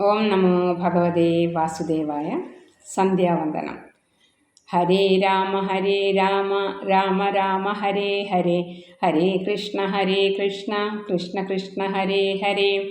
ഓം നമോ ഭഗവതേ വാസുദേവായ സന്ധ്യാവന്ദനം. ഹരേ രാമ ഹരേ രാമ രാമ രാമ ഹരേ ഹരേ. ഹരേ കൃഷ്ണ ഹരേ കൃഷ്ണ. കൃഷ്ണ കൃഷ്ണ ഹരേ ഹരേ.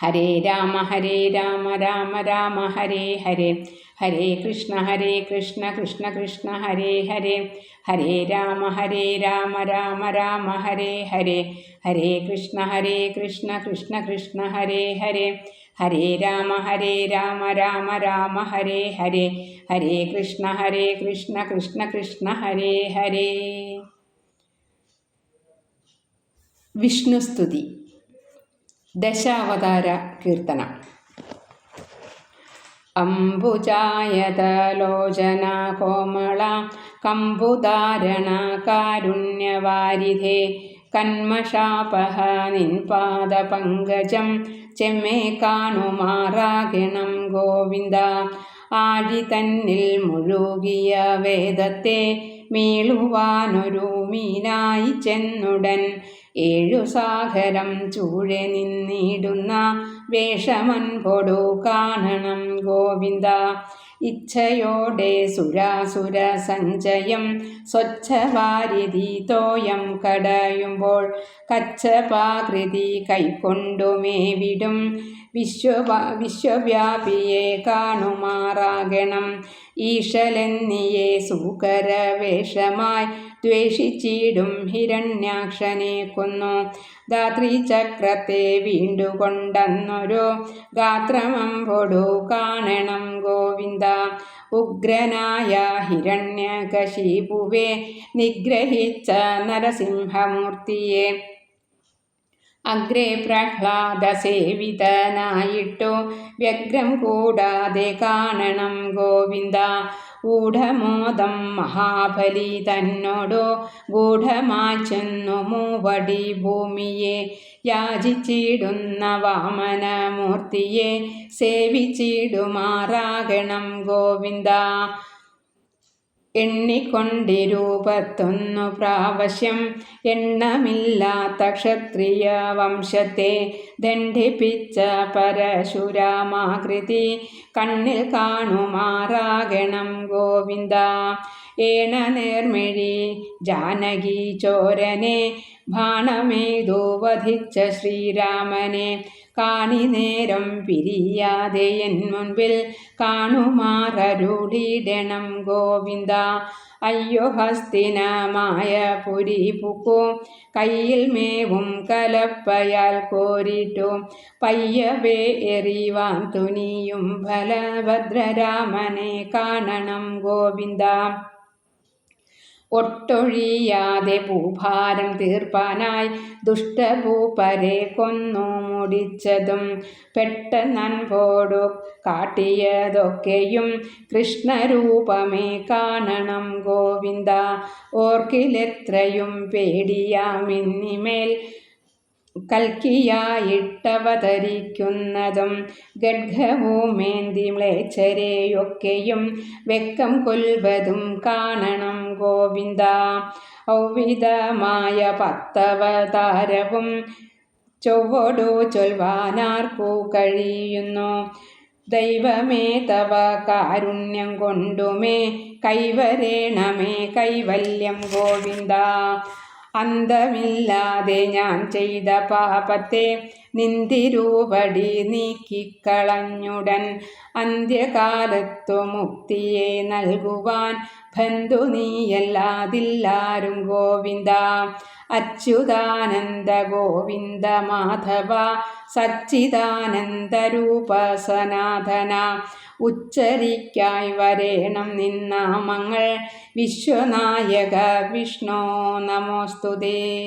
ഹരേ രാമ ഹരേ രാമ രാമ രാമ ഹരേ ഹരേ ഹരേ കൃഷ്ണ ഹരേ കൃഷ്ണ കൃഷ്ണ കൃഷ്ണ ഹരേ ഹരേ ഹരേ രാമ ഹരേ രാമ രാമ രാമ ഹരേ ഹരേ ഹരേ കൃഷ്ണ ഹരേ കൃഷ്ണ കൃഷ്ണ കൃഷ്ണ ഹരേ ഹരേ ഹരേ രാമ ഹരേ രാമ രാമ രാമ ഹരേ ഹരേ ഹരേ കൃഷ്ണ ഹരേ കൃഷ്ണ കൃഷ്ണ കൃഷ്ണ ഹരേ ഹരേ വിഷ്ണുസ്തുതി ദശാവതാര കീർത്തനം. അംബുജായതലോചന കോമള കമ്പുധാരണ കാരുണ്യവാരിധേ കന്മഷാപഹ നിൻപാദപങ്കജം ചെമ്മേ കാണുമാറാകണം ഗോവിന്ദ. ആഴി തന്നിൽ മുഴുകിയ വേദത്തെ മീളുവാനൊരു മീനായി ചെന്നുടൻ ഏഴു സാഗരം ചൂഴെ നിന്നിടുന്ന വേഷമൻപൊടു കാണണം ഗോവിന്ദ. ഇച്ഛയോടെ സുരാസുര സഞ്ചയം. സ്വച്ഛവാരിധി തോയം കടയുമ്പോൾ കച്ചപാകൃതി കൈക്കൊണ്ടുമേവിടും. വിശ്വ വിശ്വവ്യാപിയെ കാണുമാറാകണം. ഈശലെന്നിയെ സൂകരവേഷമായി ദ്വേഷിച്ചിടും ഹിരണ്യാക്ഷനെ കൊന്നു ധാത്രിചക്രത്തെ വീണ്ടുകൊണ്ടെന്നൊരു ഗാത്രമമ്പൊടു കാണണം ഗോവിന്ദ. ഉഗ്രനായ ഹിരണ്യകശിപുവെ നിഗ്രഹിച്ച നരസിംഹമൂർത്തിയെ അഗ്രേ പ്രഹ്ലാദസേവിതനായിട്ടു വ്യഗ്രം കൂടാതെ കാണണം ഗോവിന്ദ. ഗൂഢമോദം മഹാബലി തന്നോടോ ഗൂഢമാച്ചെന്നു മൂവടി ഭൂമിയെ. യാചിച്ചിടുന്ന വാമനമൂർത്തിയെ സേവിച്ചിടുമാറാകണം ഗോവിന്ദ. എണ്ണിക്കൊണ്ടിരൂപത്തൊന്നു പ്രാവശ്യം എണ്ണമില്ലാത്ത ക്ഷത്രിയ വംശത്തെ ദണ്ഡിപ്പിച്ച പരശുരാമാകൃതി കണ്ണിൽ കാണുമാറാകണം ഗോവിന്ദ. ഏണ നേർമിഴി ജാനകി ചോരനെ ബാണമേതു വധിച്ച ശ്രീരാമനെ. കാണി നേരം പിരിയാതെ എൻ മുൻപിൽ കാണുമാറരുളിടണം ഗോവിന്ദ. അയ്യോ ഹസ്തിനമായ പുരി പുക്കു. കയ്യിൽ മേവും കലപ്പയാൽ കോരിട്ടു. പയ്യവേ എറിവാൻ തുനിയും ഫലഭദ്രരാമനെ കാണണം ഗോവിന്ദ. ഒട്ടൊഴിയാതെ ഭൂഭാരം തീർപ്പാനായി ദുഷ്ടഭൂപരെ കൊന്നു മുടിച്ചതും പെട്ടെന്നൻപോടു കാട്ടിയതൊക്കെയും കൃഷ്ണരൂപമേ കാണണം ഗോവിന്ദ. ഓർക്കിലെത്രയും പേടിയാമിന്നിമേൽ കൽക്കിയായിട്ടവതരിക്കുന്നതും ഗഡ്ഘവുമേന്തി മ്ലേച്ചരെയൊക്കെയും വെക്കം കൊൽവതും കാണണം ഗോവിന്ദ. ഔവിധമായ പത്തവതാരവും ചൊവ്വടു ചൊൽവാനാർക്കു കഴിയുന്നു. ദൈവമേ തവ കാരുണ്യം കൊണ്ടുമേ കൈവരേണമേ കൈവല്യം ഗോവിന്ദ. അന്തമില്ലാതെ ഞാൻ ചെയ്ത പാപത്തെ നിന്തിരൂപടി നീക്കിക്കളഞ്ഞുടൻ അന്ത്യകാലത്തു മുക്തിയെ നൽകുവാൻ ബന്ധു നീയല്ലാതില്ലാരും ഗോവിന്ദ അച്യുതാനന്ദ ഗോവിന്ദ മാധവ സച്ചിദാനന്ദ രൂപ സനാതന ഉച്ചരിക്കായി വരേണം നിന്നാമങ്ങൾ. വിശ്വനായക വിഷ്ണോ നമോസ്തുതേ.